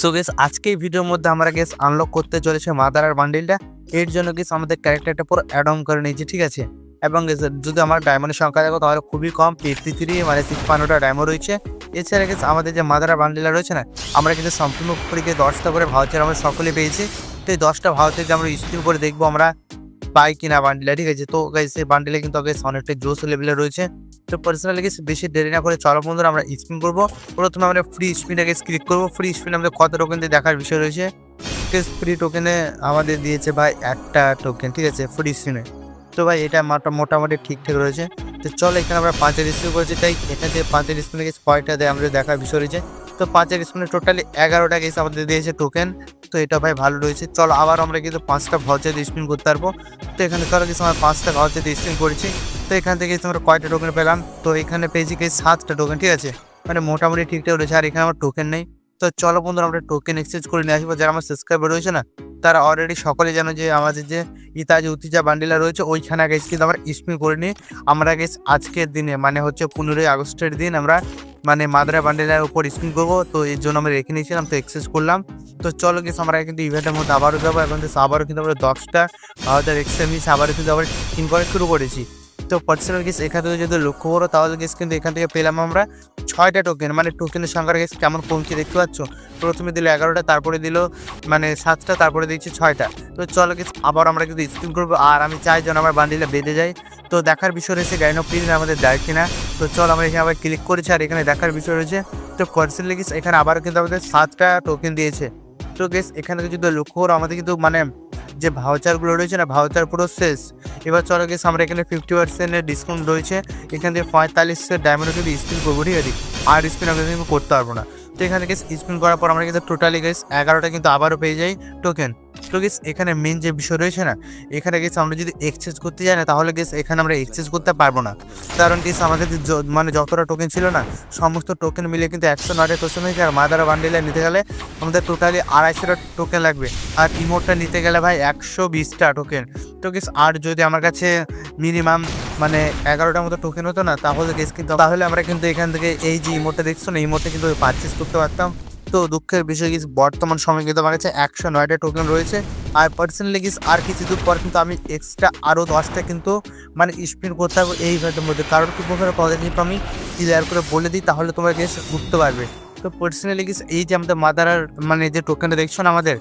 So guess আজকে এই ভিডিওর মধ্যে আমরা গেস আনলক করতে চলেছে মাদারার বান্ডিলটা এর জন্য গেস আমাদের ক্যারেক্টারটা পুরো অ্যাড অন করে নিয়েছি, ঠিক আছে? এবং যদি আমার ডায়মন্ডের সংখ্যা দেখো, তাহলে খুবই কম ফিফটি থ্রি মানে সিক্সপান্নটা ডায়মন্ড রয়েছে। এছাড়া গেস আমাদের যে মাদারা বান্ডিলা রয়েছে না, আমরা কিন্তু সম্পূর্ণ পরীকে দশটা করে ভাউচার আমরা সকলে পেয়েছি। তো এই দশটা ভাউচার আমরা স্ক্রিন করে দেখব আমরা। পাই কিনা বান্ডিলা ঠিক আছে? তো গাইস এই বান্ডিলে কিন্তু গেস অনেকটা জোস লেভেলে রয়েছে। তো পার্সোনালি গেস বেশি দেরি না করে চলো বন্ধুরা, আমরা স্পিন করব। প্রথমে আমরা ফ্রি স্পিনটাকে ক্লিক করব। ফ্রি স্পিন আমাদের কত টোকেন দিয়ে দেখার বিষয় রয়েছে। ফ্রি টোকেনে আমাদের দিয়েছে ভাই একটা টোকেন ঠিক আছে? ফ্রি স্পিনে তো ভাই, এটা মোটা- মোটামুটি ঠিকঠাক রয়েছে। তো চলো এখানে আমরা পাঁচের স্পিন করেছি। তাই এখান থেকে পাঁচের স্পিনে গেছে কয়টা দেয় আমাদের দেখার বিষয় রয়েছে। তো পাঁচের স্পিনে টোটালি এগারোটা গেছে আমাদের দিয়েছে টোকেন তো এটা ভাই ভালো রয়েছে। চলো আবার আমরা কিন্তু পাঁচটা ভাউচার স্পিন করতে পারব। তো এখানে চলো কিছু আমরা পাঁচটা ভাউচার স্পিন করেছি, তো এখান থেকে আমরা কয়টা টোকেন পেলাম? তো এখানে পেয়েছি কি সাতটা টোকেন ঠিক আছে? মানে মোটামুটি ঠিকঠাক রয়েছে, আর এখানে আমার টোকেন নেই। তো চলো বন্ধুরা, আমরা টোকেন এক্সচেঞ্জ করে নিয়ে আসব যারা আমার সাবস্ক্রাইবার রয়েছে না, তারা অলরেডি সকলে জানো যে আমাদের যে ইতাজ উতিজা বান্ডিলা রয়েছে, ওইখানে গেছে কিন্তু আমরা স্পিন করে নিই। আমরা গেছি আজকের দিনে মানে হচ্ছে পনেরোই আগস্টের দিন আমরা মানে মাদ্রা বান্ডিলার উপর স্পিন করব। তো এর জন্য আমরা রেখে নিয়েছিলাম, তো এক্সেস করলাম। তো চলো গেছে আমরা কিন্তু ইভেন্টের মধ্যে আবারও যাব। এখন তো আবারও কিন্তু আমরা দশটা আমাদের এক্সট্রা মিস আবারও কিন্তু আবার স্পিন করা শুরু করেছি। তো পার্সোনাল গেস এখান থেকে যদি লক্ষ্য করো, তাহলে গেস কিন্তু এখান থেকে পেলাম আমরা ছয়টা টোকেন মানে টোকেনের সংখ্যাটা গেস কেমন কমছে দেখতে পাচ্ছ? প্রথমে দিল এগারোটা, তারপরে দিল মানে সাতটা, তারপরে দিচ্ছে ছয়টা। তো চলো গেস আবার আমরা কিন্তু স্পিন করব। আর আমি চাই যেন আমার বান্ডিলে বেঁধে যায়। তো দেখার বিষয় রয়েছে গাইন প্রিন্ট আমাদের দেয় কিনা। তো চল আমরা এখানে আবার ক্লিক করেছি আর এখানে দেখার বিষয় রয়েছে। তো পার্সোনালি গেস এখানে আবারও কিন্তু আমাদের সাতটা টোকেন দিয়েছে। তো গেস এখানে যদি লক্ষ্য করো আমাদের কিন্তু মানে যে ভাউচারগুলো রয়েছে না ভাউচার পুরো শেষ এবার চলো গেস আমরা এখানে ফিফটি পার্সেন্টের ডিসকাউন্ট রয়েছে। এখান থেকে পঁয়তাল্লিশের ডায়মন্ড কিন্তু স্পিন করব, ঠিক আছে? আর স্পিন আমরা কিন্তু করতে পারব না। তো এখানে গেস স্পিন করার পর আমরা কিন্তু টোটালি গেস এগারোটা কিন্তু আবারও পেয়ে যাই টোকেন তো গেস এখানে মেন যে বিষয় রয়েছে না, এখানে গেস আমরা যদি এক্সচেঞ্জ করতে যাই না, তাহলে গেস এখানে আমরা এক্সচেঞ্জ করতে পারব না। কারণ গেস আমাদের মানে যতটা টোকেন ছিল না, সমস্ত টোকেন মিলিয়ে কিন্তু একশো নয়টা টোকেন হয়েছে, আর মাদারা বান্ডিলে নিতে গেলে আমাদের টোটালি আড়াইশোটা টোকেন লাগবে, আর ইমোটটা নিতে গেলে ভাই একশো বিশটা টোকেন তো গেস আর যদি আমার কাছে মিনিমাম মানে এগারোটার মতো টোকেন হতো না, তাহলে গেস কিন্তু তাহলে আমরা কিন্তু এখান থেকে এই যে ইমোটটা দেখছ না ইমোটটা কিন্তু পারচেস করতে পারতাম। তো দুঃখের বিষয় গেস বর্তমান সময় কিন্তু আমার কাছে একশো নয়টা টোকেন রয়েছে। আর পার্সোনালি গেস আর কিছু দূর পর কিন্তু আমি এক্সট্রা আরও দশটা কিন্তু মানে স্পিন করতে হবে এই ইভেন্টের মধ্যে। কারোর কি প্রকার পজিটিভ আমি ক্লিয়ার করে বলে দিই, তাহলে তোমরা গেস বুঝতে পারবে। তো পার্সোনালি গিস এই যে আমাদের মাদারার মানে যে টোকেনটা দেখছ না আমাদের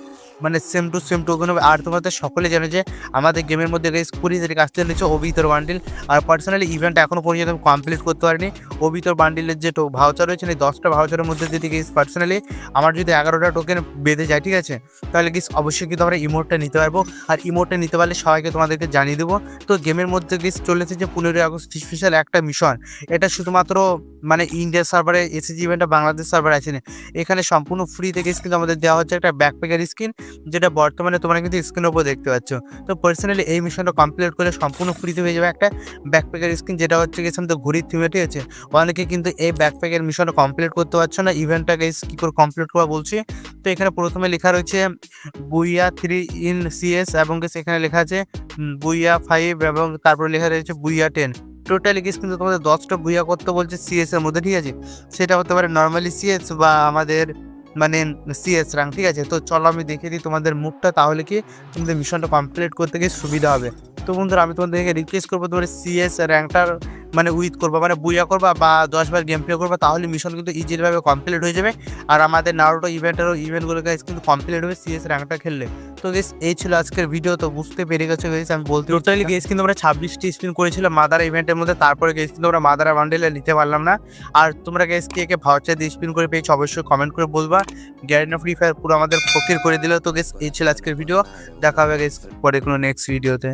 মানে সেম টু সেম টোকেন হবে। আর তোমাদের সকলে জানো যে, আমাদের গেমের মধ্যে গেস কুড়ি তারিখ আসতে চলেছে অবিতর বান্ডিল আর পার্সোনালি ইভেন্ট এখনও পর্যন্ত আমি কমপ্লিট করতে পারিনি। অবিতর বান্ডিলের যে ভাউচার রয়েছে এই দশটা ভাউচারের মধ্যে যদি গেস পার্সোনালি আমার যদি এগারোটা টোকেন বেঁধে যায়, ঠিক আছে? তাহলে গেস অবশ্যই কিন্তু আমরা ইমোটটা নিতে পারব। আর ইমোটটা নিতে পারলে সবাইকে তোমাদেরকে জানিয়ে দেবো। তো গেমের মধ্যে গেস চলেছে যে পনেরোই আগস্ট স্পেশাল একটা মিশন এটা শুধুমাত্র মানে ইন্ডিয়া সার্ভারে এসএসজি ইভেন্টটা বাংলাদেশ সার্ভারে আছে না। এখানে সম্পূর্ণ ফ্রিতে গেস কিন্তু আমাদের দেওয়া হচ্ছে একটা ব্যাকপ্যাকের স্কিন যেটা বর্তমানে তোমরা কিন্তু স্ক্রিনের উপর দেখতে পাচ্ছ। তো পার্সোনালি এই মিশনটা কমপ্লিট করে সম্পূর্ণ ফ্রিতে হয়ে যাবে একটা ব্যাকপ্যাকের স্কিন যেটা হচ্ছে গেছে আমাদের ঘড়ির থিমে ঠিক আছে? অনেকে কিন্তু এই ব্যাকপ্যাকের মিশনটা কমপ্লিট করতে পারছ না ইভেন্টটা গেস কী করে কমপ্লিট করা বলছি? তো এখানে প্রথমে লেখা রয়েছে, বুইয়া থ্রি ইন সিএস এবং গেস এখানে লেখা আছে বুইয়া ফাইভ এবং তারপরে লেখা রয়েছে, বুইয়া টেন টোটালি গেস কিন্তু তোমাদের দশটা বুইয়া করতে বলছে সিএস এর মধ্যে, ঠিক আছে? সেটা হতে পারে নর্মালি সিএস বা আমাদের মানে সিএস র্যাঙ্ক ঠিক আছে? তো চলো আমি দেখে দিই তোমাদের মুখটা তাহলে কি তোমাদের মিশনটা কমপ্লিট করতে গিয়ে সুবিধা হবে। তো বন্ধুরা, আমি তোমাদেরকে রিকোয়েস্ট করব তোমার সিএস র্যাঙ্কটার মানে উইথ করবা মানে বুইয়া করবা বা দশবার গেম প্লে করবা, তাহলে মিশন কিন্তু ইজিভাবে কমপ্লিট হয়ে যাবে। আর আমাদের নারোটো ইভেন্টেরও ইভেন্টগুলো গাইস কিন্তু কমপ্লিট হবে সিএস র্যাঙ্কটা খেললে। তো গেস এই ছিল আজকের ভিডিও তো বুঝতে পেরে গেছো গেস আমি বলতে টোটালি গেস কিন্তু আমরা ছাব্বিশটি স্পিন করেছিলাম মাদারা ইভেন্টের মধ্যে, তারপরে গেস কিন্তু আমরা মাদারা বান্ডেলে নিতে পারলাম না। আর তোমরা গেস কে কে ভাউচার দিয়ে স্পিন করে পেয়েছ, অবশ্যই কমেন্ট করে বলবা। গ্যারেন্টি ফ্রি ফায়ার পুরো আমাদের ফকির করে দিল। তো গেস এই ছিল আজকের ভিডিও দেখা হবে গেস পরে কোনো নেক্সট ভিডিওতে